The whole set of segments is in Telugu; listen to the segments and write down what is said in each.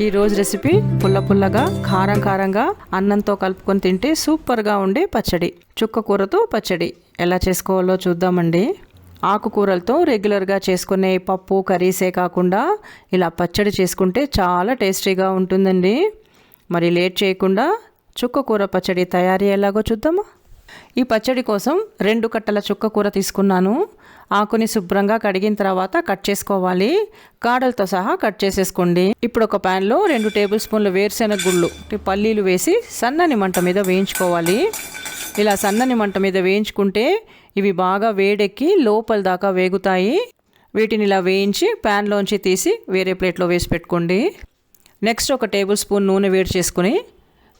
ఈరోజు రెసిపీ పుల్ల పుల్లగా కారం కారంగా అన్నంతో కలుపుకొని తింటే సూపర్గా ఉండే పచ్చడి. చుక్క కూరతో పచ్చడి. ఎలా చేసుకోవాలో చూద్దామండి. ఆకుకూరలతో రెగ్యులర్గా చేసుకునే పప్పు కర్రీసే కాకుండా ఇలా పచ్చడి చేసుకుంటే చాలా టేస్టీగా ఉంటుందండి. మరి లేట్ చేయకుండా చుక్క కూర పచ్చడి తయారీ ఎలాగో చూద్దామా? ఈ పచ్చడి కోసం రెండు కట్టల చుక్క కూర తీసుకున్నాను. ఆకుని శుభ్రంగా కడిగిన తర్వాత కట్ చేసుకోవాలి. కాడలతో సహా కట్ చేసేసుకోండి. ఇప్పుడు ఒక ప్యాన్లో రెండు టేబుల్ స్పూన్లు వేరుశెనగ గుళ్ళు పల్లీలు వేసి సన్నని మంట మీద వేయించుకోవాలి. ఇలా సన్నని మంట మీద వేయించుకుంటే ఇవి బాగా వేడెక్కి లోపల దాకా వేగుతాయి. వీటిని ఇలా వేయించి ప్యాన్లోంచి తీసి వేరే ప్లేట్లో వేసి పెట్టుకోండి. నెక్స్ట్ ఒక టేబుల్ స్పూన్ నూనె వేడి చేసుకుని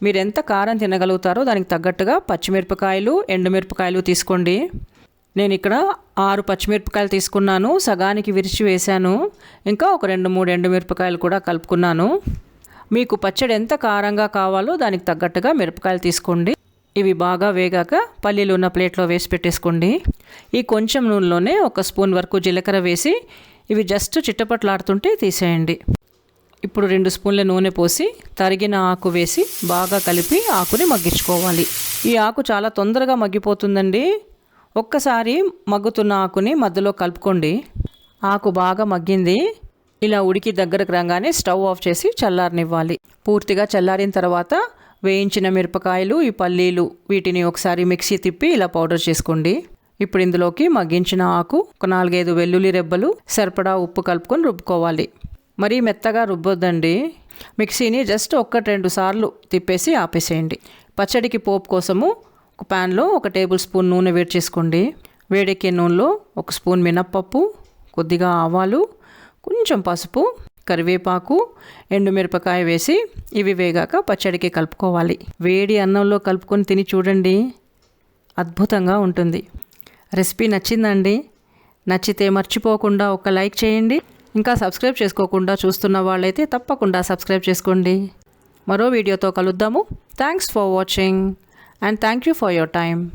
మీరు ఎంత కారం తినగలుగుతారో దానికి తగ్గట్టుగా పచ్చిమిరపకాయలు ఎండుమిరపకాయలు తీసుకోండి. నేను ఇక్కడ ఆరు పచ్చిమిరపకాయలు తీసుకున్నాను సగానికి విరిచి వేశాను. ఇంకా ఒక రెండు మూడు ఎండుమిరపకాయలు కూడా కలుపుకున్నాను. మీకు పచ్చడి ఎంత కారంగా కావాలో దానికి తగ్గట్టుగా మిరపకాయలు తీసుకోండి. ఇవి బాగా వేగాక పల్లీలు ఉన్న ప్లేట్లో వేసి పెట్టేసుకోండి. ఈ కొంచెం నూనెలోనే ఒక స్పూన్ వరకు జీలకర్ర వేసి ఇవి జస్ట్ చిట్టపట్లాడుతుంటే తీసేయండి. ఇప్పుడు రెండు స్పూన్ల నూనె పోసి తరిగిన ఆకు వేసి బాగా కలిపి ఆకుని మగ్గించుకోవాలి. ఈ ఆకు చాలా తొందరగా మగ్గిపోతుందండి. ఒక్కసారి మగ్గుతున్న ఆకుని మధ్యలో కలుపుకోండి. ఆకు బాగా మగ్గింది. ఇలా ఉడికి దగ్గరకు రాగానే స్టవ్ ఆఫ్ చేసి చల్లారనివ్వాలి. పూర్తిగా చల్లారిన తర్వాత వేయించిన మిరపకాయలు ఈ పల్లీలు వీటిని ఒకసారి మిక్సీ తిప్పి ఇలా పౌడర్ చేసుకోండి. ఇప్పుడు ఇందులోకి మగ్గించిన ఆకు ఒక నాలుగైదు వెల్లుల్లి రెబ్బలు సరిపడా ఉప్పు కలుపుకొని రుబ్బుకోవాలి. మరీ మెత్తగా రుబ్బొద్దండి. మిక్సీని జస్ట్ ఒక్కటి రెండు సార్లు తిప్పేసి ఆపేసేయండి. పచ్చడికి పోపు కోసము ఒక ప్యాన్లో ఒక టేబుల్ స్పూన్ నూనె వేడి చేసుకోండి. వేడెక్కే నూనెలో ఒక స్పూన్ మినప్పప్పు కొద్దిగా ఆవాలు కొంచెం పసుపు కరివేపాకు ఎండుమిరపకాయ వేసి ఇవి వేగాక పచ్చడికి కలుపుకోవాలి. వేడి అన్నంలో కలుపుకొని తిని చూడండి. అద్భుతంగా ఉంటుంది. రెసిపీ నచ్చిందండి? నచ్చితే మర్చిపోకుండా ఒక లైక్ చేయండి. ఇంకా సబ్స్క్రైబ్ చేసుకోకుండా చూస్తున్న వాళ్ళైతే తప్పకుండా సబ్స్క్రైబ్ చేసుకోండి. మరో వీడియోతో కలుద్దాము. Thanks for watching. and thank you for your time.